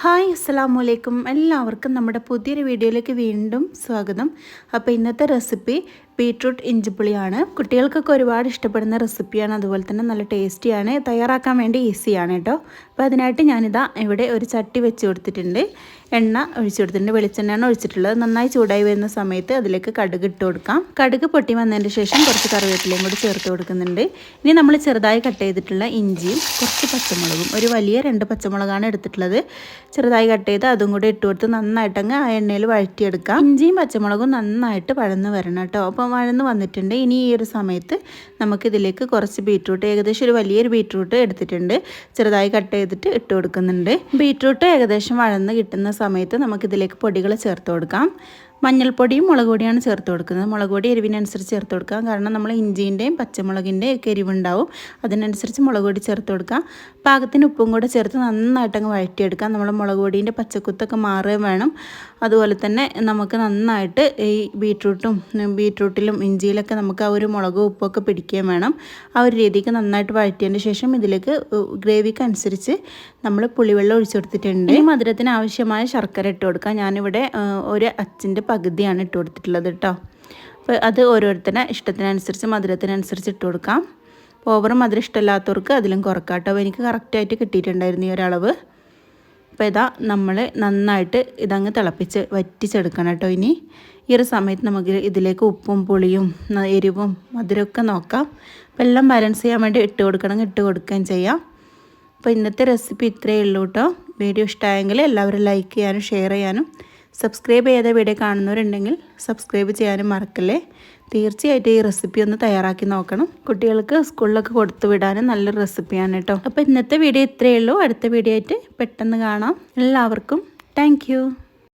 Hi അസ്സാം വലൈക്കും എല്ലാവർക്കും നമ്മുടെ പുതിയൊരു വീഡിയോയിലേക്ക് വീണ്ടും സ്വാഗതം. അപ്പോൾ ഇന്നത്തെ റെസിപ്പി ബീട്രൂട്ട് ഇഞ്ചിപ്പുളിയാണ് കുട്ടികൾക്കൊക്കെ ഒരുപാട് ഇഷ്ടപ്പെടുന്ന റെസിപ്പിയാണ്. അതുപോലെ തന്നെ നല്ല ടേസ്റ്റിയാണ്. തയ്യാറാക്കാൻ വേണ്ടി ഈസിയാണ് കേട്ടോ. അപ്പോൾ അതിനായിട്ട് ഞാനിതാ ഇവിടെ ഒരു ചട്ടി വെച്ച് കൊടുത്തിട്ടുണ്ട്. എണ്ണ ഒഴിച്ചു കൊടുത്തിട്ടുണ്ട്. വെളിച്ചെണ്ണയാണ് ഒഴിച്ചിട്ടുള്ളത്. നന്നായി ചൂടായി വരുന്ന സമയത്ത് അതിലേക്ക് കടുക് ഇട്ട് കൊടുക്കാം. കടുക് പൊട്ടി വന്നതിന് ശേഷം കുറച്ച് കറിവേപ്പിലയും കൂടി ചേർത്ത് കൊടുക്കുന്നുണ്ട്. ഇനി നമ്മൾ ചെറുതായി കട്ട് ചെയ്തിട്ടുള്ള ഇഞ്ചിയും കുറച്ച് പച്ചമുളകും ഒരു വലിയ രണ്ട് പച്ചമുളകാണ് എടുത്തിട്ടുള്ളത്. ചെറുതായി കട്ട് ചെയ്ത് അതും കൂടി ഇട്ട് കൊടുത്ത് നന്നായിട്ടങ്ങ് ആ എണ്ണയിൽ വഴറ്റിയെടുക്കാം. ഇഞ്ചിയും പച്ചമുളകും നന്നായിട്ട് വഴന്ന് വരണം കേട്ടോ. അപ്പോൾ വഴന്ന് വന്നിട്ടുണ്ട്. ഇനി ഈ ഒരു സമയത്ത് നമുക്കിതിലേക്ക് കുറച്ച് ബീട്രൂട്ട് ഏകദേശം ഒരു വലിയൊരു ബീട്രൂട്ട് എടുത്തിട്ടുണ്ട്. ചെറുതായി കട്ട് ചെയ്തിട്ട് ഇട്ട് കൊടുക്കുന്നുണ്ട്. ബീട്രൂട്ട് ഏകദേശം വഴന്ന് കിട്ടുന്ന സമയത്ത് നമുക്കിതിലേക്ക് പൊടികൾ ചേർത്ത് കൊടുക്കാം. മഞ്ഞൾപ്പൊടിയും മുളക് പൊടിയാണ് ചേർത്ത് കൊടുക്കുന്നത്. മുളക് പൊടി എരിവിനനുസരിച്ച് ചേർത്ത് കൊടുക്കാം. കാരണം നമ്മൾ ഇഞ്ചിന്റെയും പച്ചമുളകിന്റെയും ഒക്കെ എരിവുണ്ടാവും. അതിനനുസരിച്ച് മുളക് പൊടി ചേർത്ത് കൊടുക്കാം. പാകത്തിന് ഉപ്പും കൂടെ ചേർത്ത് നന്നായിട്ടങ്ങ് അങ്ങ് വഴറ്റിയെടുക്കാം. നമ്മൾ മുളക് പൊടീന്റെ പച്ചക്കുത്തൊക്കെ മാറുകയും വേണം. അതുപോലെ തന്നെ നമുക്ക് നന്നായിട്ട് ഈ ബീട്രൂട്ടും ബീട്രൂട്ടിലും ഇഞ്ചിയിലൊക്കെ നമുക്ക് ആ ഒരു മുളകും ഉപ്പൊക്കെ പിടിക്കുകയും വേണം. ആ ഒരു രീതിക്ക് നന്നായിട്ട് വഴറ്റിയതിന് ശേഷം ഇതിലേക്ക് ഗ്രേവിക്ക് അനുസരിച്ച് നമ്മൾ പുളിവെള്ളം ഒഴിച്ചു കൊടുത്തിട്ടുണ്ട്. മധുരത്തിന് ആവശ്യമായ ശർക്കര ഇട്ട് കൊടുക്കാം. ഞാനിവിടെ ഒരു അച്ചിന്റെ പകുതിയാണ് ഇട്ട് കൊടുത്തിട്ടുള്ളത് കേട്ടോ. അപ്പോൾ അത് ഓരോരുത്തരുടെ ഇഷ്ടത്തിനനുസരിച്ച് മധുരത്തിനനുസരിച്ച് ഇട്ട് കൊടുക്കാം. ഓവർ മധുരം ഇഷ്ടമില്ലാത്തവർക്ക് അതിലും കുറക്കാം കേട്ടോ. എനിക്ക് കറക്റ്റായിട്ട് കിട്ടിയിട്ടുണ്ടായിരുന്നു ഈ ഒരളവ്. അപ്പോൾ ഇതാ നമ്മൾ നന്നായിട്ട് ഇതങ്ങ് തിളപ്പിച്ച് വറ്റിച്ചെടുക്കണം കേട്ടോ ഇനി. ഈ ഒരു സമയത്ത് നമുക്ക് ഇതിലേക്ക് ഉപ്പും പുളിയും എരിവും മധുരമൊക്കെ നോക്കാം. അപ്പോൾ എല്ലാം ബാലൻസ് ചെയ്യാൻ വേണ്ടി ഇട്ട് കൊടുക്കണം ഇട്ട് കൊടുക്കുകയും ചെയ്യാം. അപ്പോൾ ഇന്നത്തെ റെസിപ്പി ഇത്രയേ ഉള്ളൂ കേട്ടോ. വീഡിയോ ഇഷ്ടമായെങ്കിൽ എല്ലാവരും ലൈക്ക് ചെയ്യാനും ഷെയർ ചെയ്യാനും. സബ്സ്ക്രൈബ് ചെയ്ത വീഡിയോ കാണുന്നവരുണ്ടെങ്കിൽ സബ്സ്ക്രൈബ് ചെയ്യാനും മറക്കല്ലേ. തീർച്ചയായിട്ടും ഈ റെസിപ്പി ഒന്ന് തയ്യാറാക്കി നോക്കണം. കുട്ടികൾക്ക് സ്കൂളിലൊക്കെ കൊടുത്തു വിടാനും നല്ലൊരു റെസിപ്പിയാണ് കേട്ടോ. അപ്പോൾ ഇന്നത്തെ വീഡിയോ ഇത്രയേ ഉള്ളൂ. അടുത്ത വീഡിയോ ആയിട്ട് പെട്ടെന്ന് കാണാം. എല്ലാവർക്കും താങ്ക്